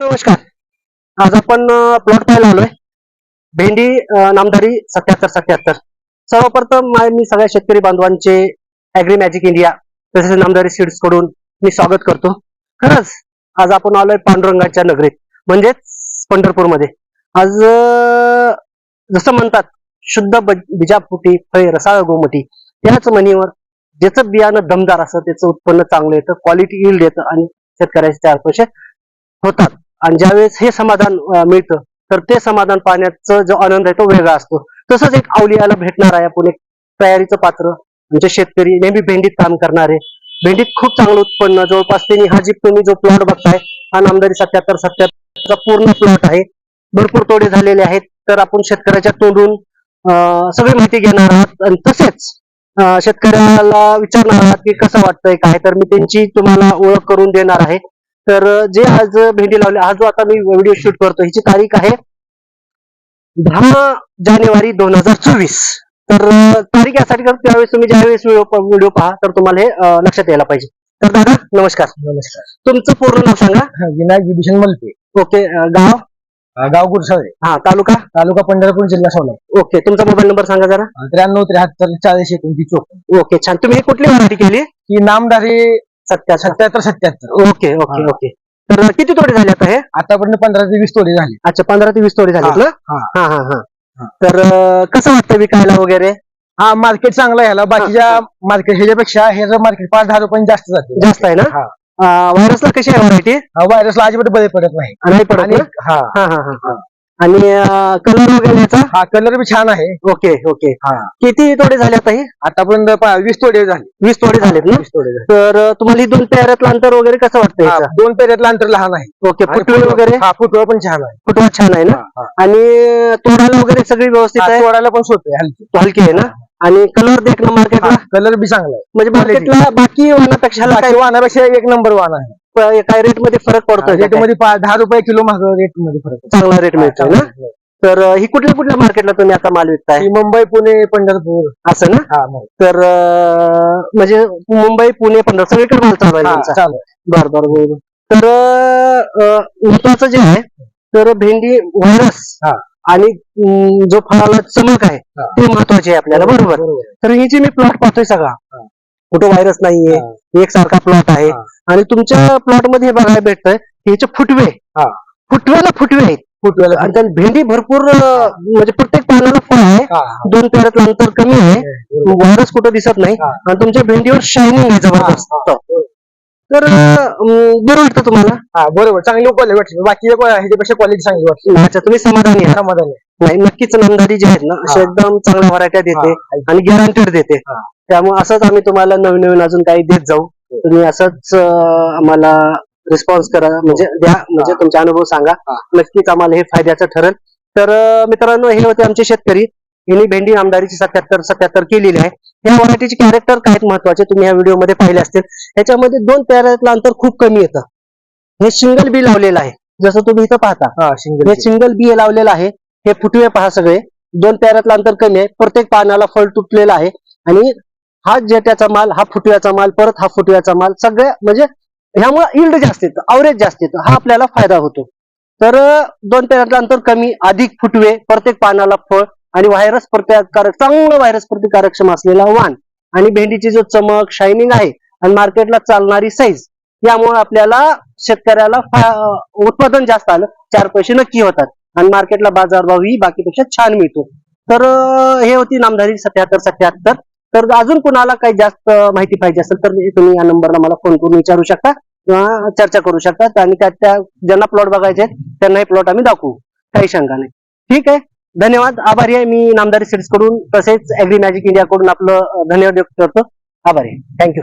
नमस्कार. आज आपण प्लॉट पाहायला आलोय. भेंडी नामधारी नामदारी सत्याहत्तर सत्याहत्तर. सर्वप्रथम मी सगळ्या शेतकरी बांधवांचे अॅग्री मॅजिक इंडिया तसेच नामदारी सीड्सकडून मी स्वागत करतो. खरंच आज आपण आलोय पांडुरंगाच्या नगरीत म्हणजेच पंढरपूरमध्ये. आज जसं म्हणतात शुद्ध बिजापुटी बीजापुटी फळे रसाळ गोमटी त्याच मनीवर ज्याचं बियाणं दमदार असतं त्याचं उत्पन्न चांगलं येतं क्वालिटी इल्ड येतं आणि शेतकऱ्याचे चार पैसे होतात. आणि ज्यावेळेस हे समाधान मिळतं तर ते समाधान पाहण्याचा जो आनंद आहे तो वेगळा असतो. तसंच एक अवलियाला भेटणार आहे आपण एक तयारीचं पात्र म्हणजे शेतकरी नेहमी भेंडीत काम करणारे. भेंडीत खूप चांगलं उत्पन्न जवळपास त्यांनी हा जी तुम्ही जो प्लॉट बघताय हा नामदारी सत्याहत्तर सत्याहत्तरचा पूर्ण प्लॉट आहे. भरपूर तोडे झालेले आहेत तर आपण शेतकऱ्याच्या तोंडून सगळी माहिती घेणार आहात आणि तसेच शेतकऱ्याला विचारणार आहात की कसं वाटतंय काय तर मी त्यांची तुम्हाला ओळख करून देणार आहे. तर जे आज भेंडी लावली हा जो आता मी व्हिडिओ शूट करतो हिची तारीख आहे दहा जानेवारी दोन हजार चोवीस. तर तारीख यासाठी करतो त्यावेळेस तुम्ही ज्यावेळेस व्हिडिओ व्हिडिओ पहा तर तुम्हाला हे लक्षात यायला पाहिजे. तर दादा नमस्कार. नमस्कार. तुमचं पूर्ण नाव सांगा. विनायक विभीषण मलपे. ओके गाव? गाव गुरसाळे हा तालुका? तालुका पंढरपूर जिल्हा सोलापूर. ओके तुमचा मोबाईल नंबर सांगा जरा. त्र्याण्णव त्र्याहत्तर चाळीस एकोणतीस ओके छान. तुम्ही कुठली व्हरायटी केली? ही नामदारी सत्या सत्याहत्तर सत्याहत्तर. Okay okay okay. तर किती तोडे झाले आता हे? आतापर्यंत पंधरा ते वीस तोडे झाले. अच्छा पंधरा ते वीस तोडे झालेत ना हा. हा हा हा. हा. तर अं, कसं वाटतं विकायला वगैरे? हा मार्केट चांगला ह्याला बाकीच्या मार्केट ह्याच्यापेक्षा ह्याचं मार्केट पाच दहा रुपये जास्त जाते. जास्त आहे ना? हा. व्हायरसला कशी आहे व्हरायटी व्हायरसला अजिबात बरे पडत नाही. नाही पडत आणि ना? हा हा हा हा. आणि कलर वगैरे याचा? हा कलर बी छान आहे. Okay okay. हा. किती तोडे झाले आता हे? आतापर्यंत पा- वीस तोडे झाले. वीस तोडे झालेत ना? वीस तोडे झाले. तर अं, तुम्हाला ही दोन पेऱ्यातलं अंतर वगैरे कसं वाटतं हा, याचं? दोन पेऱ्यातलं अंतर लहान आहे. ओके आणि फुटवे फुटवा- वगैरे? हा फुटवा पण छान आहे. फुटवा छान आहे ना? हा. आणि तोडायला वगैरे सगळी व्यवस्थित हा, आहे? तोडायला पण सोपे हलकी. हलकी आहे ना? आणि कलर देख ना मार्केटला कलर बी चांगला आहे. म्हणजे quality. मार्केटला बाकी वाहनापेक्षा वाहनापेक्षा एक नंबर वाहन आहे. काय काय रेटमध्ये फरक पडतोय का रेट? मध्ये पा- दहा रुपये किलो महाग रेटमध्ये फरक आहे. चांगला रेट मिळतोय ना तर अं, ही कुठल्या कुठल्या मार्केटला तुम्ही आता माल विकताय ही मुंबई पुणे पंढरपूर असं ना हा मग. तर अं, म्हणजे मुंबई पुणे पंढरपूर सगळीकडे माल चालू आहे हा, त्यांचा. चालू आहे. बर बर बर तर अं, महत्वाचं जे आहे तर भेंडी व्हायरस हा. आणि अं, जो फळाला चमक आहे हा. ते महत्त्वाचे आहे आपल्याला बरोबर तर ही जी मी प्लॉट पाहतोय सगळा. कुठं व्हायरस नाहीये. एक सारखा प्लॉट आहे. आणि तुमच्या प्लॉटमध्ये हे बघायला भेटतंय याचे फुटवे हा. फुटव्याला फुटवे आहेत फुटवेला आणि भेंडी भरपूर म्हणजे प्रत्येक पानाला फळ आहे दोन पेरातलं अंतर कमी आहे. व्हायरस कुठं दिसत नाही. आणि तुमच्या भेंडीवर शायनिंग आहे जबरदस्त तर बरं वाटतं तुम्हाला हा बरोबर चांगली क्वालिटी वाटते बाकी ह्याच्यापेक्षा क्वालिटी चांगली वाटते अच्छा तुम्ही समाधानी आहात समाधान आहे. नाही नक्कीच नामदारी जे आहेत ना अशा. एकदम चांगल्या व्हरायट्या देते. आणि गॅरंटेड देते. त्यामुळे असंच आम्ही तुम्हाला नवीन नवीन अजून काही देत जाऊ. तुम्ही असंच आम्हाला रिस्पॉन्स करा. म्हणजे द्या म्हणजे तुमचे अनुभव सांगा. हा. नक्कीच आम्हाला हे फायद्याचं ठरेल. तर मित्रांनो हे होते आमचे शेतकरी. यांनी भेंडी आमदारीची सत्याहत्तर सत्याहत्तर केलेली आहे. या व्हरायटीचे कॅरेक्टर काय महत्त्वाचे? तुम्ही या व्हिडिओमध्ये पाहिले असतील. ह्याच्यामध्ये दोन पेऱ्यातलं अंतर खूप कमी येतं. हे सिंगल बी लावलेलं आहे. जसं तुम्ही इथं पाहता. हा शिंगल हे सिंगल बी लावलेलं आहे. हे फुटवे पहा सगळे. दोन पेऱ्यातलं अंतर कमी आहे. प्रत्येक पानाला फळ तुटलेलं आहे. आणि हा जेट्याचा माल हा फुटव्याचा माल परत हा फुटव्याचा माल सगळ्या म्हणजे ह्यामुळे इल्ड जास्त येतं अवरेज जास्त येतं हा आपल्याला फायदा होतो. तर दोन पेरातलं अंतर कमी अधिक फुटवे प्रत्येक पानाला फळ आणि व्हायरस प्रतिकारक चांगलं व्हायरस प्रतिकारक्षम असलेला वाण आणि भेंडीची जो चमक शायनिंग आहे आणि मार्केटला चालणारी साईज यामुळे आपल्याला शेतकऱ्याला उत्पादन जास्त आलं चार पैसे नक्की होतात आणि मार्केटला बाजारभावही बाकीपेक्षा छान मिळतो. तर हे होती नामधारी सत्याहत्तर सत्याहत्तर. तर अजून कुणाला काही जास्त माहिती पाहिजे असेल तर तुम्ही या नंबरला मला फोन करून विचारू शकता किंवा चर्चा करू शकता. आणि त्या त्या ज्यांना प्लॉट बघायचे त्यांनाही प्लॉट आम्ही दाखवू. काही शंका नाही. ठीक आहे. धन्यवाद. आभारी आहे मी नामदारी सिरीजकडून. तसेच अॅग्री मॅजिक इंडिया कडून आपलं धन्यवाद व्यक्त करतो. आभारी आहे. थँक्यू